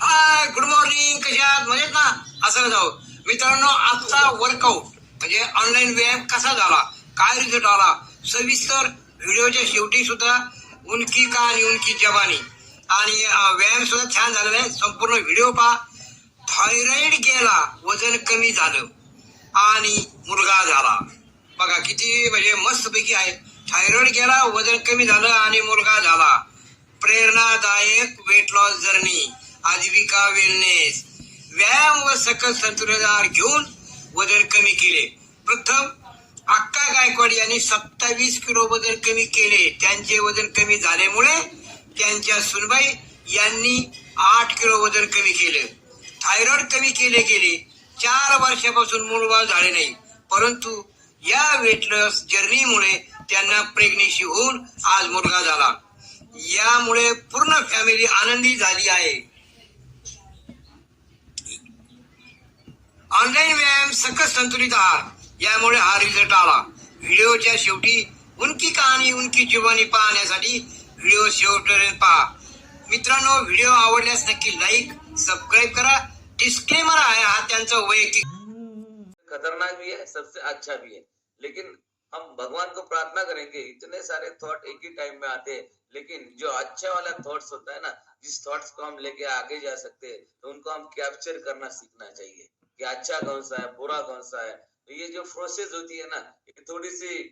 Hi good morning कशात? मजेत ना? असं जाऊ. मित्रांनो आजचा वर्कआउट म्हणजे ऑनलाईन व्यायाम कसा झाला? काय रिझल्ट आला? सविस्तर व्हिडिओच्या शेवटी सुद्धा उनकी का आणि उनकी जवानी आणि व्यायाम सुद्धा छान झालेला आहे. संपूर्ण व्हिडिओ पहा. थायरॉइड गेला वजन कमी झालं. आणि मुलगा झाला. बघा किती म्हणजे मस्तपैकी आहे. थायरॉइड गेला वजन कमी झालं आणि मुलगा झाला. प्रेरणादायक weight loss journey Aajivika wellness. व्यायाम व सकस संतुलन घेऊन वजन कमी केले. प्रथम अक्का गायकवाड यांनी सत्तावीस किलो वजन कमी केले. त्यांचे वजन कमी झाल्यामुळे त्यांच्या सुनबाई यांनी आठ किलो वजन कमी केले. थायरॉइड कमी केले गेले. चार वर्षापासून मूळबाळ झाले नाही. परंतु या वेट लॉस जर्नीमुळे त्यांना प्रेग्नेन्सी होऊन आज मुलगा झाला. यामुळे पूर्ण फॅमिली आनंदी झाली आहे. ऑनलाईन व्यायाम सकस संतुलित आहार, यामुळे हा रिझल्ट आला. व्हिडिओच्या शेवटी उनकी कहाणी, उनकी जुबानी पाहण्यासाठी व्हिडिओ शेवटपर्यंत पहा. मित्रांनो व्हिडिओ आवडल्यास नक्की लाईक सबस्क्राईब करा. डिस्क्लेमर आहे, हा त्यांचा वैयक्तिक खतरनाक भी है, सबसे अच्छा भी है. लेकिन हम भगवान को प्रार्थना करेंगे इतने सारे थॉट एक ही टाइम में आते हैं. लेकिन जो अच्छा वाला थॉट्स होता है ना, जिस थॉट्स को हम लेके आगे जा सकते हैं तो उनको हम कैप्चर करना सीखना चाहिए. कि अच्छा कौन सा है, बुरा कौन सा है? तो ये जो प्रोसेस होती है ना, ये थोड़ी सी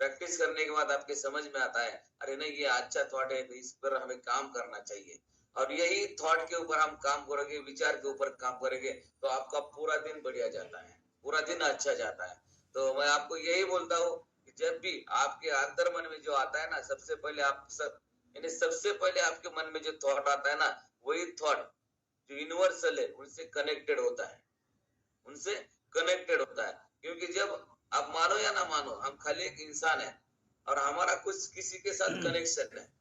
प्रैक्टिस करने के बाद आपके समझ में आता है, अरे नहीं, ये अच्छा थॉट है तो इस पर हमें काम करना चाहिए। और यही थॉट के ऊपर हम काम करेंगे, विचार के ऊपर काम करेंगे तो आपका पूरा दिन बढ़िया जाता है, पूरा दिन अच्छा जाता है। तो मैं आपको यही बोलता हूँ कि जब भी आपके अंतर मन में जो आता है ना, सबसे पहले आप सब, यानी सबसे पहले आपके मन में जो थॉट आता है ना, वही थॉट जो यूनिवर्सल है, उनसे कनेक्टेड होता है। उनसे कनेक्टेड होता है। क्योंकि जब आप मानो या ना मानो हम खाली एक इंसान है और हमारा कुछ किसी के साथ कनेक्शन है।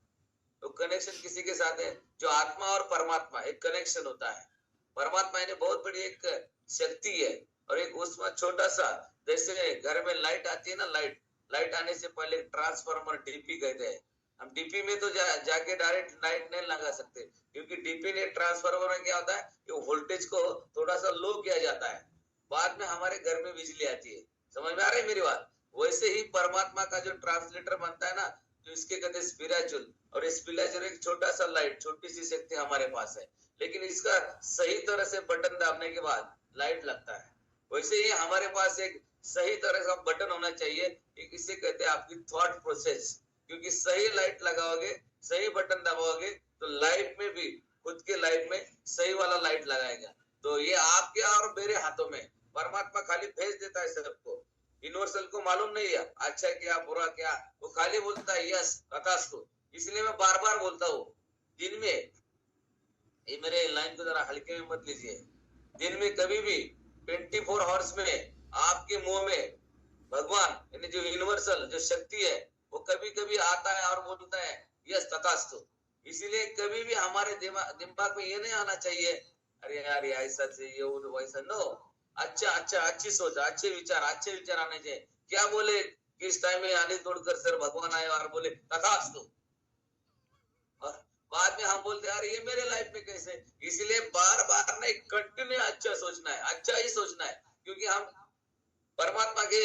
तो कनेक्शन किसी के साथ है? जो आत्मा और परमात्मा एक कनेक्शन होता है। परमात्मा यानी बहुत बड़ी एक शक्ति है और एक उसमें छोटा सा जैसे घर में लाइट आती है ना लाइट लाइट आने से पहले ट्रांसफार्मर डीपी कहते हैं। हम डीपी में तो जा, जाके डायरेक्ट लाइट नहीं लगा सकते। क्योंकि डीपी ने ट्रांसफार्मर में क्या होता है? कि वोल्टेज को थोड़ा सा लो किया जाता है। बाद में हमारे घर में बिजली आती है। समझ में आ रही है मेरी बात? वैसे ही परमात्मा का जो ट्रांसलेटर बनता है ना जो इसके कहते स्पिरिचुअल और स्पिरिचुअल एक छोटा सा लाइट, छोटी सी शक्ति हमारे पास है। लेकिन इसका सही तरह से बटन दाबने के बाद लाइट लगता है। वैसे ही हमारे पास एक सही तरह का बटन होना चाहिए। इसे कहते हैं आपकी थॉट प्रोसेस क्योंकि सही लाइट लगाओगे, सही बटन दबाओगे तो लाइफ में भी खुद के लाइफ में सही वाला लाइट लगाएगा तो ये आपके और मेरे हाथों में परमात्मा खाली भेज देता है सबको। यूनिवर्सल को मालूम नहीं है। अच्छा क्या, बुरा क्या? वो खाली बोलता है यस तथास्तु इसलिए मैं बार बार बोलता हूँ। दिन में, ये मेरे लाइन को जरा हल्के में मत लीजिए। दिन में कभी भी ट्वेंटी फोर आवर्स में आपके मुँह में भगवान, यानी जो यूनिवर्सल जो शक्ति है, वो कभी कभी आता है और बोलता है यस तथास्तु इसीलिए कभी भी हमारे दिमाग दिमाग में ये नहीं आना चाहिए, अरे यार ऐसा चाहिए वैसा नो अच्छा अच्छा अच्छी सोच अच्छे विचार अच्छे विचार आने चाहिए क्या बोले? किस टाइम में आने तोड़कर सर भगवान आए और बोले तथास्तु और बाद में हम बोलते यार ये मेरे लाइफ में कैसे? इसलिए बार बार नहीं कंटिन्यू अच्छा सोचना है अच्छा ही सोचना है। क्योंकि हम परमात्मा के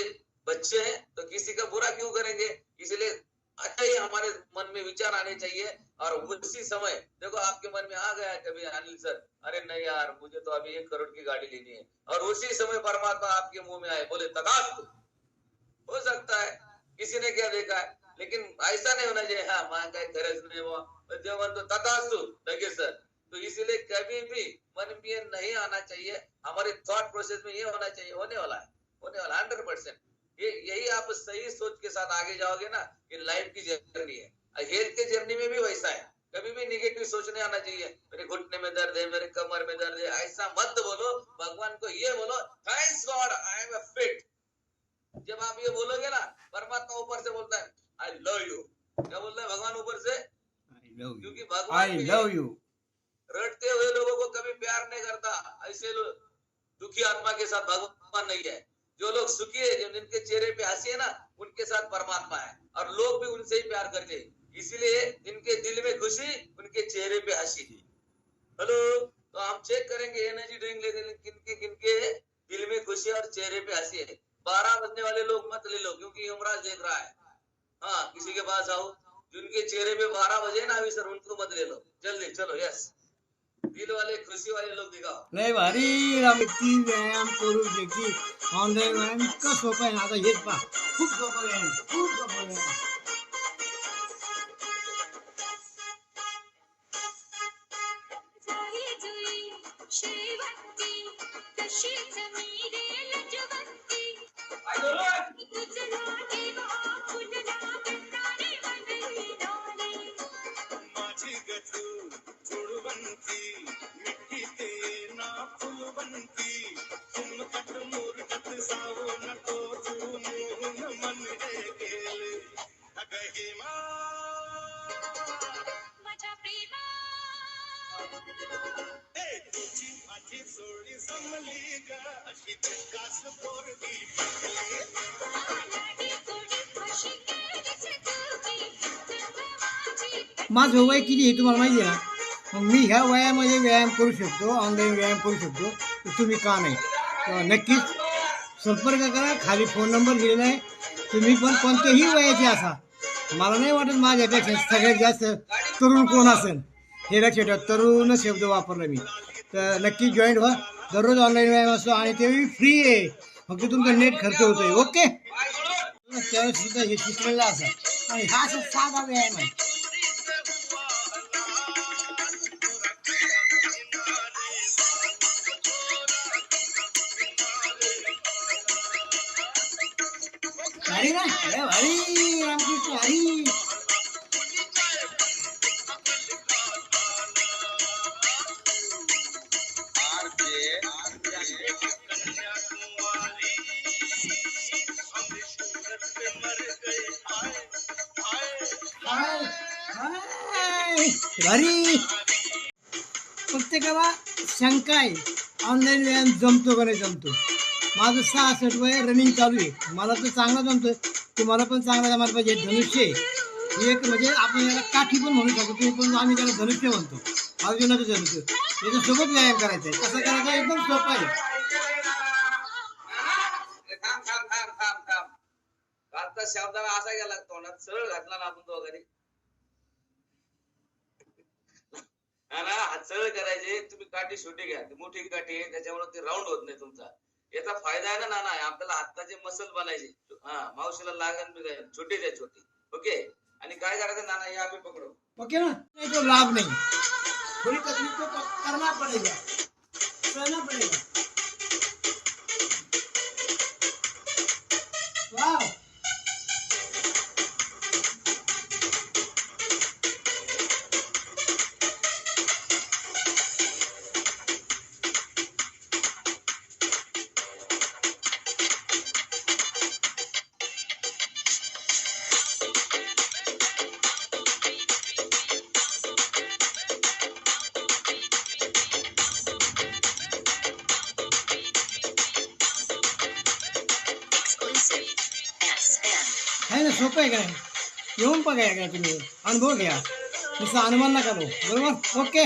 बच्चे हैं तो किसी का बुरा क्यों करेंगे? इसलिए अच्छा ही हमारे मन में विचार आने चाहिए, और उसी समय, देखो आपके मन में आ गया कभी अनिल सर, अरे नहीं यार, मुझे तो अभी एक करोड़ की गाड़ी लेनी है। और उसी समय परमात्मा आपके मुँह में आए, बोले, तथास्तु, हो सकता है, किसी ने क्या देखा है? लेकिन ऐसा नहीं होना चाहिए हाँ माँ का गरज नहीं हुआ तो जब मन तो तथास्तु लगे सर तो इसीलिए कभी भी मन में नहीं आना चाहिए, हमारे थॉट प्रोसेस में ये होना चाहिए, होने वाला है, होने वाला हंड्रेड परसेंट ये यही आप सही सोच के साथ आगे जाओगे ना ये लाइफ की जर्नी है। हेल्थ के जर्नी में भी वैसा है। कभी भी निगेटिव सोचने आना चाहिए। मेरे घुटने में दर्द है मेरे कमर में दर्द है ऐसा मत बोलो। भगवान को ये बोलो thanks God I am fit जब आप ये बोलोगे ना परमात्मा ऊपर से बोलता है आई लव यू क्या बोलता है भगवान ऊपर से? क्योंकि भगवान आई लव यू रटते हुए लोगों को कभी प्यार नहीं करता। ऐसे दुखी आत्मा के साथ भगवान नहीं है। जो लोग सुखी है जिनके चेहरे पे हँसी है ना, उनके साथ परमात्मा है और लोग भी उनसे ही प्यार करते हैं। इसीलिए जिनके दिल में खुशी, उनके चेहरे पे हँसी। थी हेलो तो हम चेक करेंगे एनर्जी ड्रिंक लेने किनके किनके दिल में खुशी और चेहरे पे हँसी है। बारह बजने वाले लोग मत ले लो, क्योंकि यमराज देख रहा है। हाँ किसी के पास आओ। जिनके चेहरे पे बारह बजे ना अभी, सर, उनको मत ले लो। जल्दी, चलो यस वाले खुशी वाले लोग दिखाओ लय भारी व्यक्ती व्यायाम करू शकते ऑनलाईन व्यायाम इतका सोपा आहे ना आता हेच पा खूप सोपा व्यायाम खूप सोपा व्यायाम. माझं वय किती आहे तुम्हाला माहिती आहे ना मग मी ह्या वयामध्ये व्यायाम करू शकतो ऑनलाईन व्यायाम करू शकतो तुम्ही का नाही? नक्कीच संपर्क करा खाली फोन नंबर दिलेला आहे. तुम्ही पण कोणत्याही वयाचे असा. मला नाही वाटत माझ्यापेक्षा सगळ्यात जास्त तरुण कोण असेल? हे लक्षात ठेवा तरुण शब्द वापरला मी. तर नक्की जॉईन व्हा. दररोज ऑनलाईन व्यायाम असतो आणि तेही फ्री आहे. फक्त तुमचा नेट खर्च होतोय ओके त्यावेळेस सुद्धा हे शिकलेलं असं आणि हा असा साधा व्यायाम आहे. भारी ना? अरे भारी रामकृष्ण हरी जमतो का नाही जमतो? माझं सहासष्ट वय रनिंग चालू आहे. मला तर चांगला जमतोय. तुम्हाला पण चांगला जमायला पाहिजे. धनुष्य आहे. एक म्हणजे आपण याला काठी पण म्हणू शकतो. तुम्ही पण आम्ही त्याला धनुष्य म्हणतो. अर्जुनाचं धनुष्य. त्याच्यासोबत व्यायाम करायचा आहे. कसं करायचं एकदम सोपा आहे. थांब शब्दाला असा गेला तोंडात सरळ घातला ना आपण तो त्याला हातसळ ना करायचे तुम्ही काठी छोटी घ्या ती मोठी काठी आहे त्याच्यामुळे ते राऊंड होत नाही तुमचा. याचा फायदा आहे ना नाना आपल्याला हाताचे मसल बनायचे. हा मावशीला लागण छोटे द्या छोटे. ओके? आणि काय करायचं नाना हे आम्ही पकडू. ओके ना? तो लाभ नाही. थोड़ी तकलीफ तो करना पड़ेगा सहना पड़ेगा वाह बघा एकदा तुम्ही. अनुभव घ्या. नुसतं अनुमान नका दो बरोबर? ओके.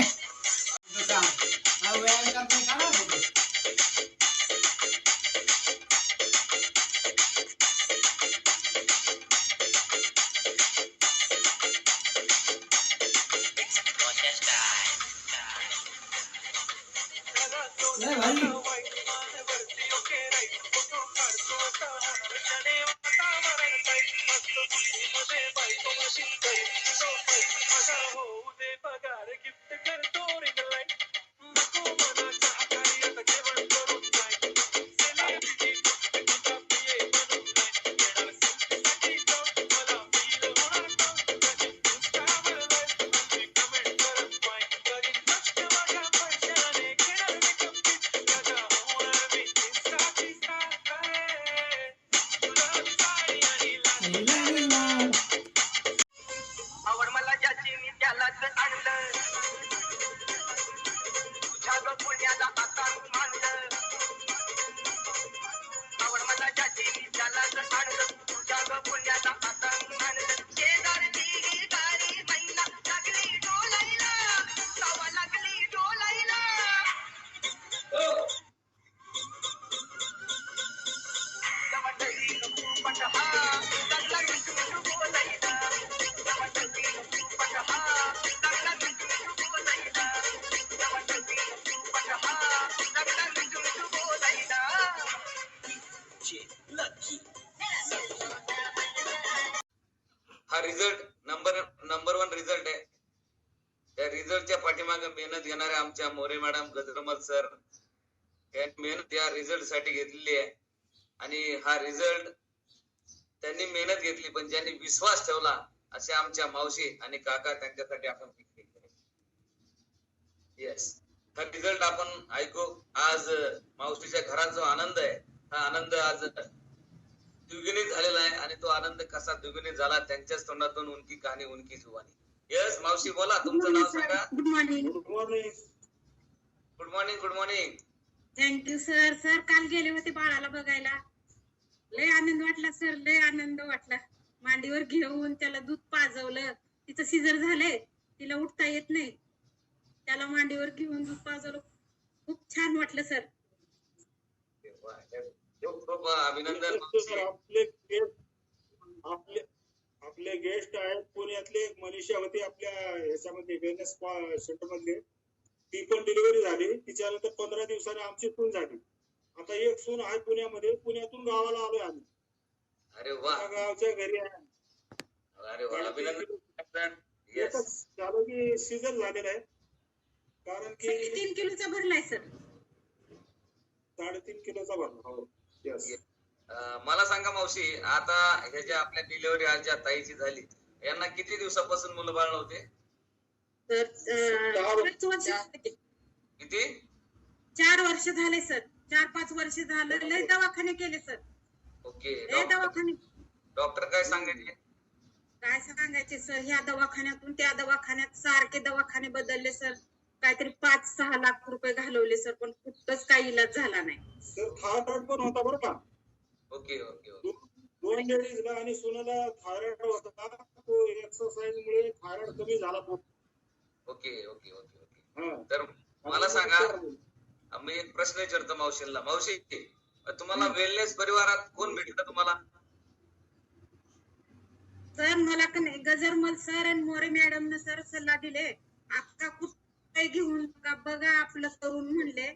हा result number number one result आहे. त्या रिझल्टच्या पाठीमागे मेहनत घेणारे आमच्या मोरे मॅडम गजरमल सर त्यांनी मेहनत या रिझल्टसाठी घेतलेली आहे. आणि हा रिझल्ट त्यांनी मेहनत घेतली पण ज्यांनी विश्वास ठेवला असे आमच्या मावशी आणि काका त्यांच्यासाठी आपण येस हा रिझल्ट आपण ऐकू. आज मावशीच्या घरात जो आनंद आहे हा आनंद आज द्विगुणित झालेला आहे आणि तो आनंद कसा द्विगुणित झाला त्यांच्याच तोंडातून उनकी कहाणी उनकी जुबानी. येस मावशी बोला तुमचं नाव सांगा. Good morning good morning good morning good morning thank you sir sir काल गेले होते बाळाला बघायला. लय आनंद वाटला सर लय आनंद वाटला. मांडीवर घेऊन त्याला दूध पाजवलं. तिचं सिजर झालंय. तिला उठता येत नाही. त्याला मांडीवर घेऊन दूध पाजवलं. खूप छान वाटलं सर खूप खूप अभिनंदन सर, आपले गेस्ट आपले आपले गेस्ट आहेत पुण्यातले एक मनीषा होती आपल्या ह्याच्यामध्ये वेलनेस सेंटर मधले ती पण डिलिव्हरी झाली. तिच्यानंतर पंधरा दिवसाने आमची सून झाली. आता एक सून आहे पुण्यामध्ये. पुण्यातून गावाला आलोय आम्ही. अरे वा. गावच्या घरी आहे. अरे वा. अभिनंदन झालं की सीझर झालेलं आहे. कारण की तीन किलोचा भरलाय सर साडेतीन किलोचा भरला हो. मला सांगा मावशी आता ह्या ज्या आपल्या डिलिव्हरी आज ज्या ताईची झाली यांना किती दिवसापासून मुलं बाळ नव्हते. किती? चार वर्ष झाले सर. चार पाच वर्ष झालं. लय दवाखाने केले सर. ओके. लय दवाखाने. डॉक्टर काय सांगितले काय सांगायचे सर? ह्या दवाखान्यातून त्या दवाखान्यात सारखे दवाखाने बदलले सर. काहीतरी पाच सहा लाख रुपये घालवले सर पण कुठंच काही इलाज झाला नाही. तर थायरॉइड पण होता बरं का? Okay okay okay. दोन लेडीजला आणि सुनाला थायरॉइड होता. तो एक्सरसाइज मुळे थायरॉइड कमी झाला ओके ओके ओके ओके. हा. तर मला सांगा मी एक प्रश्न विचारतो मावशीला मावशी तुम्हाला वेलनेस परिवारात कोण भेटलं तुम्हाला? सर मला का नाही गजरमल सर आणि मोरे मॅडम न सर सल्ला दिले. आता कुठे घेऊन बघा बघा आपलं करून म्हणले.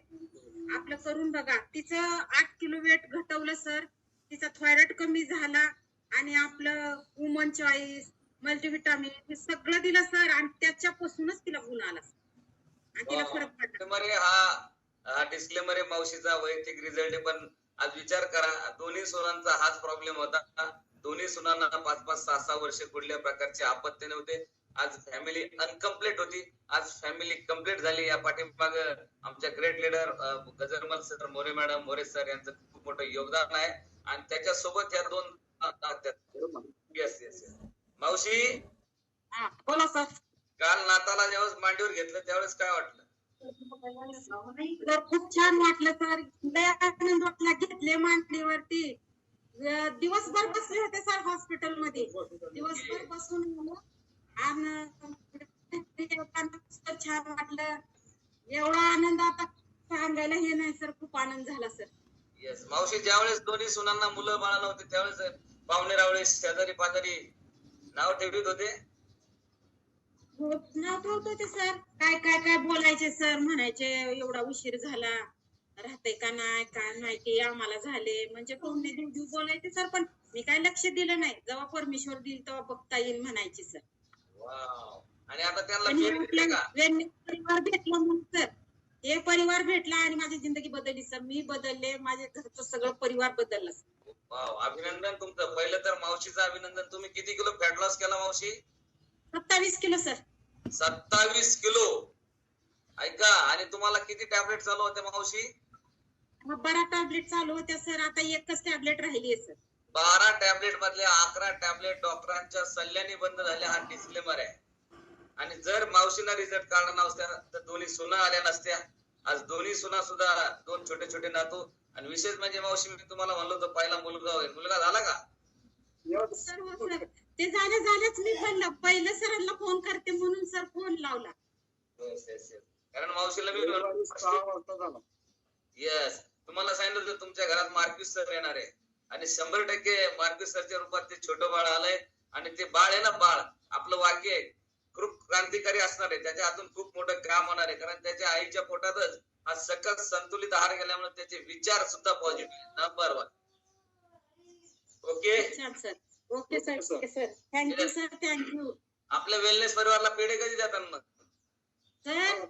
आपलं करून बघा तिचं आठ किलो वेट घटवलं सर तिचा थायरॉइड कमी झाला आणि आपलं वुमन चॉईस मल्टीव्हिटामिन हे सगळं दिलं सर आणि त्याच्यापासूनच तिला गुण आला आणि तिला फरक पडला. डिस्क्लेमर आहे हा हा डिस्क्लेमर आहे मावशीचा वैयक्तिक रिझल्ट आहे पण आज विचार करा दोन्ही सुनांचा हाच प्रॉब्लेम होता. दोन्ही सुनांना पाच पाच सहा सहा वर्ष कुठल्या प्रकारचे आपत्ती नव्हते. आज फॅमिली अनकम्प्लीट होती. आज फॅमिली कंप्लीट झाली. या पाठीमाग आमच्या great leader Gajarmal sir More madam More sir यांचं खूप मोठं योगदान आहे. आणि त्याच्यासोबत या दोन येस येस मावशी? हा, बोला सर काल नाताला ज्यावेळेस मांडीवर घेतलं त्यावेळेस काय वाटलं? खूप छान वाटलं सर आनंद वाटला घेतले मांडीवरती. दिवसभर बसले होते सर हॉस्पिटलमध्ये. दिवसभर बसून छान वाटलं. एवढा आनंद आता सांगायला हे नाही सर. खूप आनंद झाला सर. येस मावशी ज्यावेळेस दोन्ही सुनांना मुलं बाळा नव्हते त्यावेळेस पाहुणे रावळे शेजारी पाजारी नाव ठेवीत होते? हो, नाव ठेवत होते सर. काय काय काय बोलायचे सर? म्हणायचे एवढा उशीर झाला. राहते का नाही? का नाही? की आम्हाला झाले. म्हणजे कोणी देऊ बोलायचे सर. पण मी काय लक्ष दिलं नाही. जेव्हा परमेश्वर देईल तेव्हा बघता येईल म्हणायचे सर. आणि आता त्यांना हे परिवार भेटला म्हणून सर हे परिवार भेटला आणि माझी जिंदगी बदलली. सर मी बदलले. माझे घरचं सगळं परिवार बदललं वाव अभिनंदन तुमचं. पहिलं तर मावशीचं अभिनंदन. तुम्ही किती किलो फॅट लॉस केला मावशी? सत्तावीस किलो सर. सत्तावीस किलो. ऐका आणि तुम्हाला किती टॅबलेट चालू होते मावशी? बरा टॅबलेट चालू होत्या सर. आता एकच टॅबलेट राहिली आहे सर. बारा टॅबलेट मधले अकरा टॅबलेट डॉक्टरांच्या सल्ल्याने बंद झाले हा डिस्क्लेमर आहे. आणि जर मावशीना रिझल्ट काढला नसत्या तर दोन्ही सुना आल्या नसत्या. आज दोन्ही सुना सुद्धा दोन छोटे छोटे नातू. आणि विशेष म्हणजे मावशी मी तुम्हाला म्हणलो होतो पहिला मुलगा होईल. मुलगा झाला का? Yes. सर सर ते झालं झालंच मी पण पहिलं सरांना फोन करते म्हणून सर फोन लावला. कारण मावशीला मी येस तुम्हाला सांगितलं होतं तुमच्या घरात मार्क्युस सर येणार आहे. आणि शंभर टक्के सरच्या रूपात ते छोटं बाळ आलंय आणि ते बाळ आहे ना बाळ. आपलं वाक्य आहे. खूप क्रांतिकारी असणार आहे. त्याच्या हातून खूप मोठं काम होणार आहे. कारण त्याच्या आईच्या पोटातच हा सकस संतुलित आहार गेल्यामुळे त्याचे विचार सुद्धा positive number one okay okay sir okay sir thank you sir thank you आपल्या वेलनेस परिवारला पेढे कधी देतात मग? सर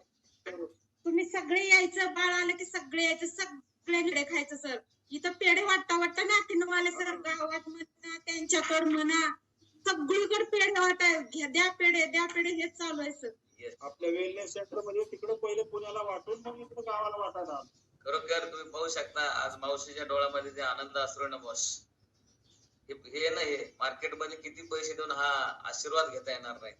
तुम्ही सगळे यायचं बाळ आलं की सगळे यायचं सगळ्यांकडे खायचं सर इथं पेढे वाटता वाटता ना किनवाले सर गावात म्हणा त्यांच्याकडे म्हणा सगळीकडे पेढे वाटाय द्या पेढे द्या पेढे हेच चालू आहे सर. आपल्या वेलनेस सेंटरमध्ये तिकडे पहिले पुण्याला वाटून मग इकडे गावाला वाटायला आलं. खरोखर तुम्ही पाहू शकता आज मावशीच्या डोळ्यामध्ये ते आनंद असतो ना बॉस हे हे ना हे मार्केटमध्ये किती पैसे देऊन हा आशीर्वाद घेता येणार नाही.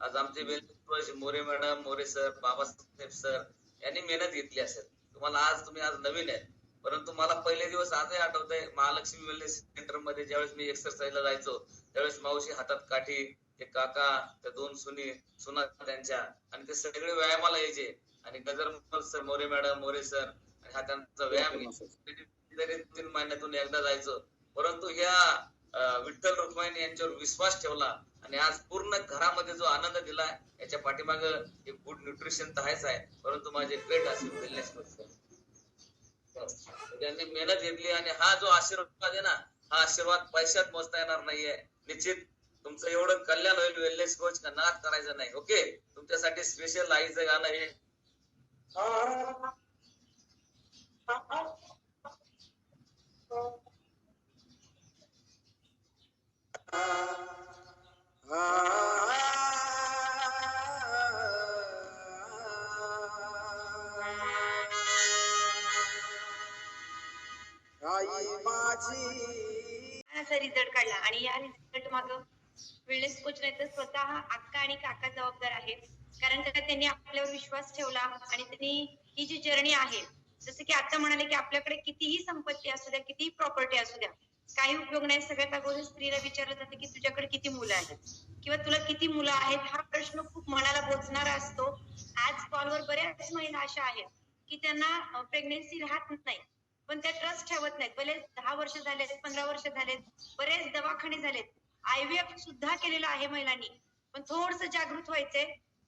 आज आमचे well More madam More sir Babasaheb sir यांनी मेहनत घेतली असेल. तुम्हाला आज तुम्ही आज नवीन आहे. परंतु मला पहिले दिवस आजही आठवत आहे महालक्ष्मी वेलनेस सेंटरमध्ये ज्यावेळेस मी एक्सरसाइजला जायचो त्यावेळेस मावशी हातात काठी ते काका त्या दोन सुनी सुना त्यांच्या आणि ते सगळे व्यायामाला यायचे. आणि Gajar sir More madam More sir आणि हा त्यांचा व्यायाम तीन महिन्यातून एकदा जायचो. परंतु ह्या विठ्ठल रुक्माईने यांच्यावर विश्वास ठेवला आणि आज पूर्ण घरामध्ये जो आनंद दिला याच्या पाठीमाग एक गुड न्यूट्रिशन तर आहेच आहे. परंतु माझे पेट असेल वेलनेस त्यांनी मेहनत घेतली आणि हा जो आशीर्वाद आहे ना हा आशीर्वाद पैशात मोजता येणार नाहीये. निश्चित तुमचं एवढं कल्याण होईल वेलनेस कोच का नाद करायचं नाही ओके तुमच्यासाठी स्पेशल आईचं गाणं हे. असा रिझल्ट काढला. आणि या रिझल्ट माग वेळेस कोच नाही तर स्वतः अक्का आणि काका जबाबदार आहेत. कारण का त्यांनी आपल्यावर विश्वास ठेवला आणि त्यांनी ही जी जर्नी आहे जसं की आता म्हणाले की आपल्याकडे कितीही संपत्ती असू द्या कितीही प्रॉपर्टी असू द्या काही उपयोग नाही. सगळ्यात अगोदर स्त्रीला विचारलं जातं की तुझ्याकडे किती मुलं आहेत? किंवा तुला किती मुलं आहेत? हा प्रश्न खूप मनाला बोचणारा असतो. आज कॉलवर बऱ्याच महिला अशा आहेत की त्यांना प्रेग्नेन्सी राहत नाही. पण त्या ट्रस्ट ठेवत नाहीत. भले दहा वर्ष झालेत पंधरा वर्ष झालेत बरेच दवाखाने झालेत. आयव्हीएफ सुद्धा केलेलं आहे महिलांनी. पण थोडस जागृत व्हायचंय.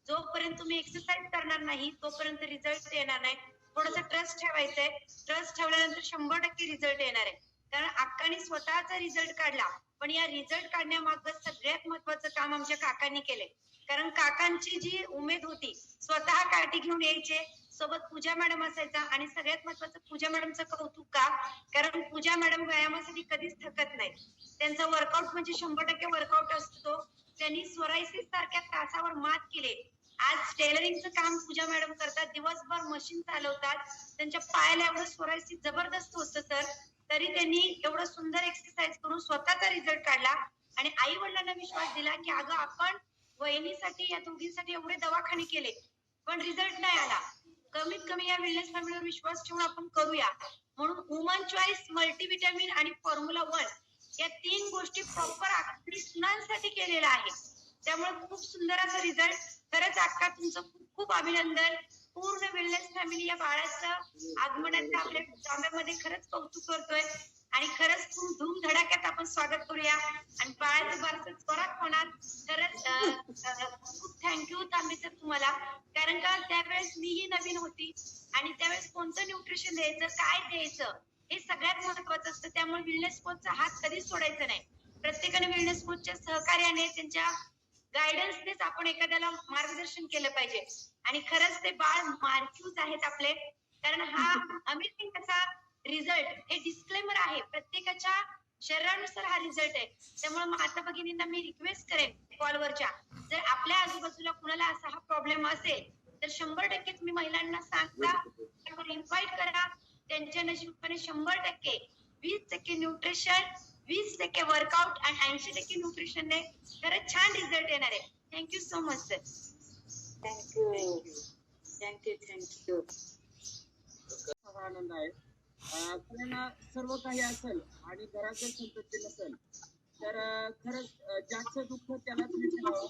जोपर्यंत तुम्ही एक्सरसाइज करणार नाही तोपर्यंत रिझल्ट येणार नाही. थोडस ट्रस्ट ठेवायचंय. ट्रस्ट ठेवल्यानंतर शंभर टक्के रिझल्ट येणार आहे. कारण अक्कानी स्वतःचा रिझल्ट काढला. पण या रिझल्ट काढण्यामागं सगळ्यात महत्वाचं काम आमच्या काकांनी केले कारण काकांची जी उमेद होती स्वतः काठी घेऊन यायचे सोबत पूजा मॅडम असायचा आणि सगळ्यात महत्वाचं पूजा मॅडमचं कौतुक का? कारण पूजा मॅडम व्यायामासाठी कधीच थकत नाही त्यांचा वर्कआउट म्हणजे शंभर टक्के वर्कआउट असतो. त्यांनी स्वरायसिस सारख्या तासावर मात केले. आज टेलरिंगचं काम पूजा मॅडम करतात. दिवसभर मशीन चालवतात. त्यांच्या पायाला एवढं स्वरायसिस जबरदस्त होतं सर तरी त्यांनी एवढं सुंदर एक्सरसाइज करून स्वतःचा रिझल्ट काढला. आणि आई वडिलांना विश्वास दिला की अगं आपण वहिनीसाठी या दोघींसाठी एवढे दवाखाने केले पण रिझल्ट नाही आला. कमीत कमी या वेलनेस फॅमिलीवर विश्वास ठेवून आपण करूया. म्हणून वुमन चॉईस मल्टीव्हिटॅमिन आणि फॉर्म्युला वन या तीन गोष्टी प्रॉपर आपली सुनांसाठी केलेल्या आहेत. त्यामुळे खूप सुंदर असा रिझल्ट खरंच अक्का तुमचं खूप खूप अभिनंदन. पूर्ण वेलनेस फॅमिली या बाळाचं आगमनाचं आपल्या जांभ्यामध्ये खरंच कौतुक करतोय. आणि खरंच खूप धूम धडाक्यात आपण स्वागत करूया. आणि बाळाचं बारसं स्वरात होणार. खरंच खूप थँक्यू तांबे सर तुम्हाला. कारण का त्यावेळेस मीही नवीन होती. आणि त्यावेळेस कोणतं न्यूट्रिशन द्यायचं काय द्यायचं हे सगळ्यात महत्वाचं असतं. त्यामुळे विलनेस कोचचा हात कधीच सोडायचा नाही. प्रत्येकाने विलनेस कोचच्या सहकार्याने त्यांच्या गायडन्सनेच आपण एखाद्याला मार्गदर्शन केलं पाहिजे. आणि खरंच ते बाळ मार्क्यूज आहेत आपले. कारण हा अमेझिंग असा रिझल्ट हे डिस्क्लेमर आहे. प्रत्येकाच्या शरीरानुसार हा रिझल्ट आहे. त्यामुळे माता भगिनींना मी रिक्वेस्ट करेन कॉलवरच्या जर आपल्या आजूबाजूला कुणाला असा हा प्रॉब्लेम असेल तर शंभर टक्के तुम्ही महिलांना सांगता इन्व्हाइट करा. त्यांच्या नशिबाने शंभर टक्के वीस टक्के न्यूट्रिशन वीस टक्के वर्कआउट आणि ऐंशी टक्के न्यूट्रिशनने खरंच छान रिझल्ट येणार आहे. Thank you so much sir thank you thank you thank you आनंद आहे. कारण सर्व काही असेल आणि घरात जर संपत्ती नसेल तर खरंच ज्याचं दुःख त्यालाच मिटवावं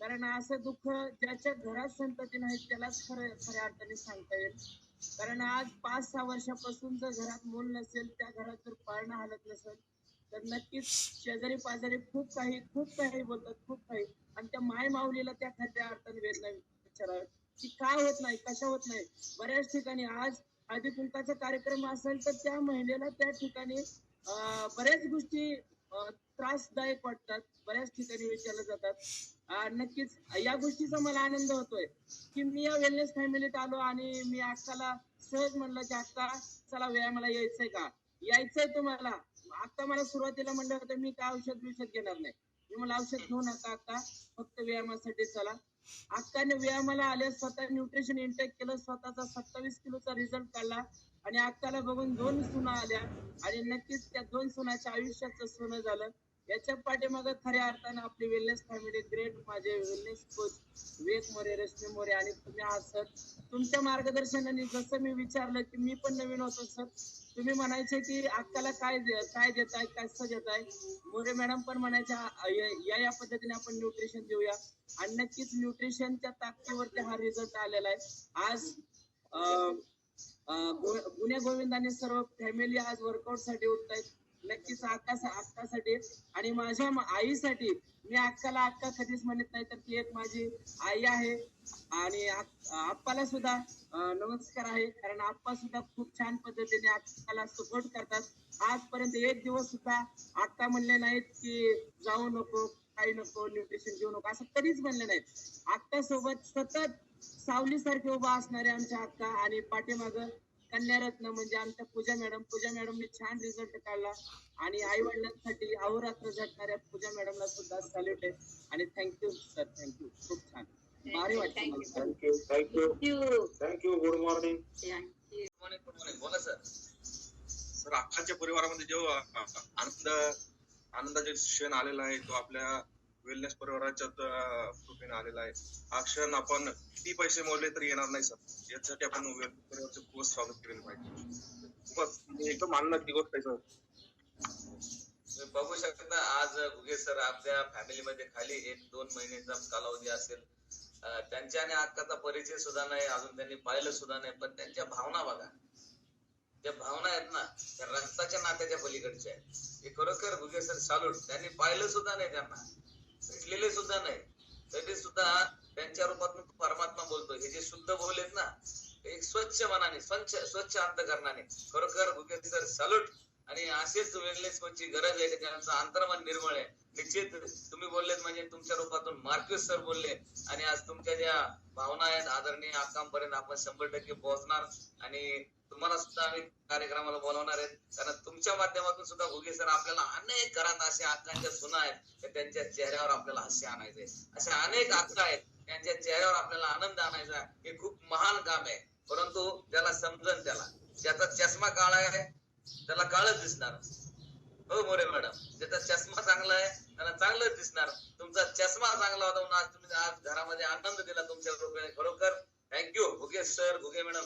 कारण असं दुःख ज्याच्या घरात संतती नाही त्यालाच खरं खऱ्या अर्थाने सांगता येईल. कारण आज पाच सहा वर्षापासून जर घरात मूल नसेल त्या घरात जर पाळणं हालत नसेल तर नक्कीच शेजारी पाजारी खूप काही खूप काही बोलतात खूप काही. आणि त्या माय माऊलीला त्या खऱ्या अर्थाने वेदना विचाराव्यात की का होत नाही कशा होत नाही? बऱ्याच ठिकाणी आज हळदी कार्यक्रम असेल तर त्या महिलेला त्या ठिकाणी बऱ्याच गोष्टी त्रासदायक वाटतात बऱ्याच ठिकाणी विचारल्या जातात. नक्कीच या गोष्टीचा मला आनंद होतोय की मी या वेलनेस फॅमिलीत आलो आणि मी अक्काला सहज म्हणलं की अक्का चला व्यायामाला यायचंय का? यायचंय तुम्हाला. आता मला सुरुवातीला म्हणलं होतं मी काय औषध बिषध घेणार नाही. मी मला औषध घेऊ नका अक्का फक्त व्यायामासाठी चला. अक्काने व्यायामाला आले स्वतः न्यूट्रिशन इंटेक केलं स्वतःचा सत्तावीस किलोचा रिझल्ट काढला आणि अक्काला बघून दोन सुना आल्या आणि नक्कीच त्या दोन सुनाच्या आयुष्याचं सोनं झालं. याच्या पाठीमागं खऱ्या अर्थानं आपली वेलनेस फॅमिली ग्रेट माझे वेलनेस कोच विवेक मोरे रश्मी मोरे आणि तुम्ही आहात सर. तुमच्या मार्गदर्शनाने जसं मी विचारलं की मी पण नवीन होतो सर. तुम्ही म्हणायचे की अक्काला काय काय देताय कसं देताय? मोरे मॅडम पण म्हणायच्या या- या पद्धतीने आपण न्यूट्रिशन देऊया. आणि नक्कीच न्यूट्रिशनच्या ताकदीवरती हा रिझल्ट आलेला आहे. आज अं, गुन्हे गोविंदाने सर्व फॅमिली आज वर्कआउटसाठी उठत आहेत नक्कीच अक्का अक्कासाठी आणि माझ्या आईसाठी मी अक्काला अक्का कधीच म्हणत नाही तर ती एक माझी आई आहे. आणि आप्पाला सुद्धा नमस्कार आहे. कारण आप्पा सुद्धा खूप छान पद्धतीने अक्काला सपोर्ट करतात. आजपर्यंत एक दिवस सुद्धा अक्का म्हणले नाहीत की जाऊ नको काही नको न्यूट्रिशन घेऊ नको असं कधीच म्हणले नाहीत. अक्का सोबत सतत सावलीसारखे उभा असणारे आमच्या अक्का आणि पाठीमाग कन्यारत्न म्हणजे आमच्या पूजा मॅडम. पूजा मॅडमने छान रिझल्ट काढला. आणि आई वडिलांसाठी अहोरात्र झटणाऱ्या पूजा मॅडमला सुद्धा सॅल्यूट आहे. आणि थँक्यू सर थँक्यू खूप छान. भारी वाटतं thank you thank you thank you good morning बोला सर सर अख्खाच्या परिवारामध्ये जो अ, अ, आनंद आनंदाचे क्षण आलेला आहे तो आपल्या वेलनेस परिवाराच्या कृपेने आलेला आहे. हा क्षण आपण किती पैसे मोडले तरी येणार नाही सर. याच्यासाठी आपण वेलनेस परिवारचे खूप स्वागत केलं पाहिजे खूपच एकदम आनंदाची गोष्ट आहे सर. बघू शकता आज गुगे सर आपल्या फॅमिलीमध्ये खाली एक दोन महिन्याचा कालावधी असेल. त्यांच्या आणि आत्ताचा परिचय सुद्धा नाही अजून त्यांनी पाहिलं सुद्धा नाही पण त्यांच्या भावना बघा. ज्या भावना आहेत ना त्या रक्ताच्या नात्याच्या पलीकडच्या आहेत. हे खरोखर गुगे सर सालूट. त्यांनी पाहिलं सुद्धा नाही त्यांना. भेटलेले सुद्धा नाही. तरी सुद्धा त्यांच्या रूपात परमात्मा बोलतो. हे जे शुद्ध बोलेत ना एक स्वच्छ मनाने स्वच्छ स्वच्छ अंतकरणाने खरोखर सलूट सॅल्यूट आणि असेच वेगळेच कोणची गरज आहे त्यांचं अंतर्मन निर्मळ आहे. निश्चित तुम्ही बोललेत म्हणजे तुमच्या रूपातून मार्क्युस सर बोलले आणि आज तुमच्या ज्या भावना आहेत आदरणीय आकामपर्यंत आपण शंभर टक्के पोहोचणार आणि तुम्हाला सुद्धा आम्ही कार्यक्रमाला बोलवणार आहेत. कारण तुमच्या माध्यमातून सुद्धा भुगे सर आपल्याला अनेक घरात अशा आकांच्या सुना आहेत की त्यांच्या चेहऱ्यावर आपल्याला हास्य आणायचे अशा अनेक आत्ता आहेत त्यांच्या चेहऱ्यावर आपल्याला आनंद आणायचा हे खूप महान काम आहे. परंतु त्याला समजन त्याला. ज्याचा चष्मा काळा आहे त्याला काळच दिसणार. हो मोरे मॅडम. ज्याचा चष्मा चांगला आहे त्याला चांगलंच दिसणार. तुमचा चष्मा चांगला होता म्हणून आज तुम्ही आज घरामध्ये आनंद दिला तुमच्या खरोखर thank you Bhuge sir Bhuge madam.